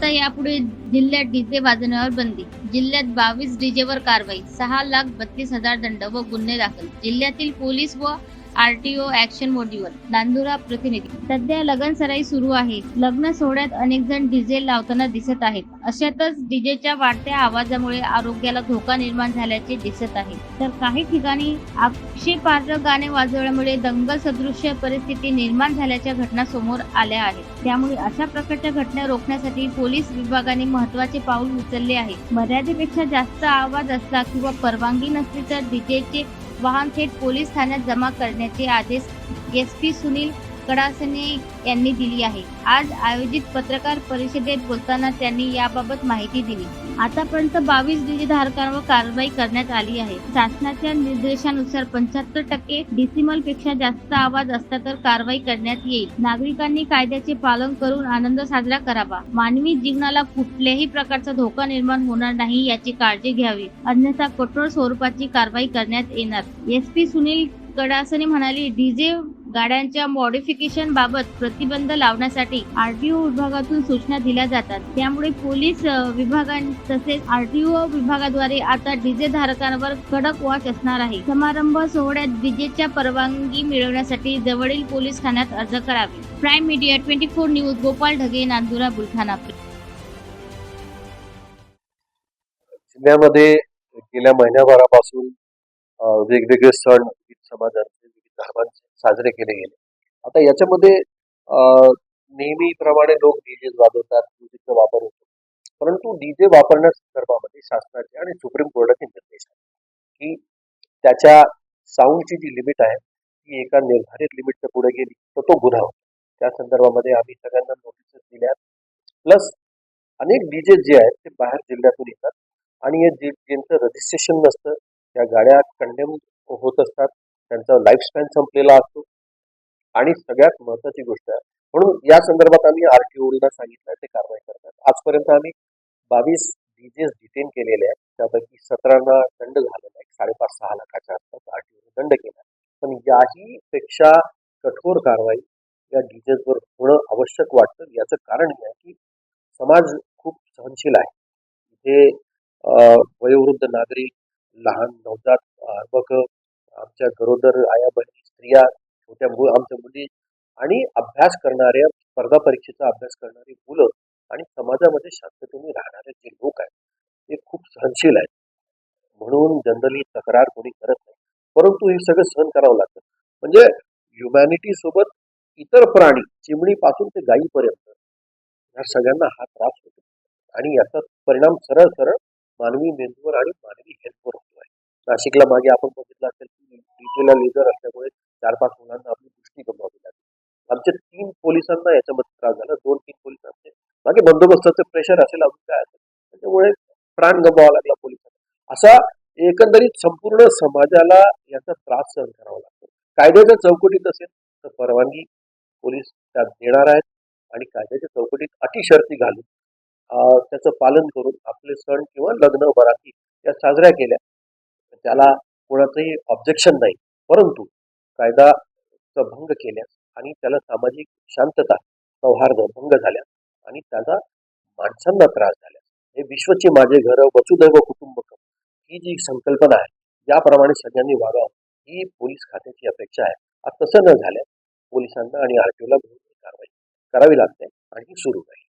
आता यापुढे जिल्ह्यात डीजे वाजवण्यावर बंदी. जिल्ह्यात बावीस डीजेवर कारवाई सहा लाख बत्तीस हजार दंड व गुन्हे दाखल. जिल्ह्यातील पोलीस व आरटीओ ऍक्शन मोड्यूल नांदुरा प्रतिनिधी. सध्या लग्न सराई सुरू आहे. लग्न सोहळ्यात अनेक जण डीजे लावताना दिसत आहेत. अशातच डीजेच्या वाढत्या आवाजामुळे आरोग्याला धोका निर्माण झाल्याचे दिसत आहे. तर काही ठिकाणी आक्षेपार्ह गाणे वाजवल्यामुळे दंगल सदृश्य परिस्थिती निर्माण झाल्याच्या घटना समोर आल्या आहेत. त्यामुळे अशा प्रकारच्या घटना रोखण्यासाठी पोलीस विभागाने महत्त्वाचे पाऊल उचलले आहे. मर्यादेपेक्षा जास्त आवाज असला किंवा परवानगी नसली तर डीजेचे वाहन थेट पोलीस ठाण्यात जमा करण्याचे आदेश एस पी सुनील कडासने यांनी दिली आहे. आज आयोजित पत्रकार परिषदेत बोलताना त्यांनी याबाबत माहिती दिली. आतापर्यंत बावीस डीजे धारकांवर कारवाई करण्यात आली आहे. शासनाच्या निर्देशानुसार पंच्याहत्तर टक्के डिसिमलपेक्षा जास्त आवाज असता तर कारवाई करण्यात येईल. नागरिकांनी कायद्याचे पालन करून आनंद साजरा करावा. मानवी जीवनाला कुठल्याही प्रकारचा धोका निर्माण होणार नाही याची काळजी घ्यावी. अन्यथा कठोर स्वरूपाची कारवाई करण्यात येणार. एस पी सुनील कडासने म्हणाले डीजे गाड्यांच्या मॉडिफिकेशन बाबत प्रतिबंध लावण्यासाठी आरटीओ विभागातून सूचना दिल्या जातात. त्यामुळे पोलीस विभागां तसेच आरटीओ विभागाद्वारे आता डीजे धारकांवर कडक वॉच असणार आहे. समारंभ सोहळ्यात डीजेच्या परवानगी मिळवण्यासाठी जवळील पोलीस ठाण्यात अर्ज करावे. Prime media twenty four news Gopal Dhage Nandura Buldhana. जिल्ह्यामध्ये गेल्या महिन्याभरापासून वेगवेगळे सण समाजात साजरे केले गेले. आता याच्यामध्ये नेहमीप्रमाणे लोक डीजे वाजवतात म्युझिकचा वापर होतो. परंतु डीजे वापरण्यासंदर्भामध्ये शासनाचे आणि सुप्रीम कोर्टाचे निर्देश आहेत. की त्याच्या साऊंडची जी लिमिट आहे ती एका निर्धारित लिमिटच्या पुढे गेली तर तो गुन्हा होतो. त्या संदर्भामध्ये आम्ही सगळ्यांना नोटीसेस दिल्या प्लस अनेक डीजे जे आहेत ते बाहेर जिल्ह्यातून येतात. आणि हे जे ज्यांचं रजिस्ट्रेशन नसतं त्या गाड्या कंडेम होत असतात. त्यांचा लाईफ स्पॅन संपलेला असतो. आणि सगळ्यात महत्वाची गोष्ट आहे म्हणून या संदर्भात आम्ही आरटीओला सांगितलं ते कारवाई करतात. आजपर्यंत आम्ही बावीस डीजेस डिटेन केलेले आहेत. त्यापैकी सतरांना दंड झालेला आहे. साडेपाच सहा लाखाच्या आसपास आरटीओने दंड केला पण याही पेक्षा कठोर कारवाई या डीजेसवर होणं आवश्यक वाटतं. याचं कारण हे आहे की समाज खूप सहनशील आहे. इथे वयोवृद्ध नागरिक लहान नवजात अर्भक आमच्या गरोदर आया बहिणी स्त्रिया छोट्या मुलं आमच्या मुली आणि अभ्यास करणाऱ्या स्पर्धा परीक्षेचा अभ्यास करणारी मुलं आणि समाजामध्ये शांततेने राहणारे जे लोक आहेत ते खूप सहनशील आहेत. म्हणून जनरली तक्रार कोणी करत नाही. परंतु हे सगळं सहन करावं लागतं. म्हणजे ह्युमॅनिटी सोबत इतर प्राणी चिमणीपासून ते गायीपर्यंत ह्या सगळ्यांना हा त्रास होतो. आणि याचा परिणाम सरळ सरळ मानवी मेंदूवर आणि मानवी हेल्थवर होतो आहे नाशिकला मागे आपण बघितलं असेल की डीजेला लेझर असल्यामुळे चार पाच मुलांना आपली दृष्टी गमवावी लागली आमच्या तीन पोलिसांना याच्यामध्ये त्रास झाला. दोन तीन पोलिसांचे मागे बंदोबस्ताचं प्रेशर असेल अजून काय असेल. त्याच्यामुळे प्राण गमवावा लागला पोलिसांना. असा एकंदरीत संपूर्ण समाजाला याचा त्रास सहन करावा लागतो. कायद्याच्या चौकटीत असेल तर परवानगी पोलीस त्यात देणार आहेत. आणि कायद्याच्या चौकटीत अटी शर्ती घालून त्याचं पालन करून आपले सण किंवा लग्न बराती या साजऱ्या केल्या. त्याला कोणाचंही ऑब्जेक्शन नाही. परंतु कायदाचा भंग केल्यास आणि त्याला सामाजिक शांतता सौहार्द भंग झाल्यास आणि त्याचा माणसांना त्रास झाल्यास हे विश्वचे माझे घर वसुदैव कुटुंबकम ही जी संकल्पना आहे याप्रमाणे सगळ्यांनी वागावं. ही पोलीस खात्याची अपेक्षा आहे. आता तसं न झाल्यास पोलिसांना आणि आरटीओला कारवाई करावी लागते आणि ही सुरू राहील.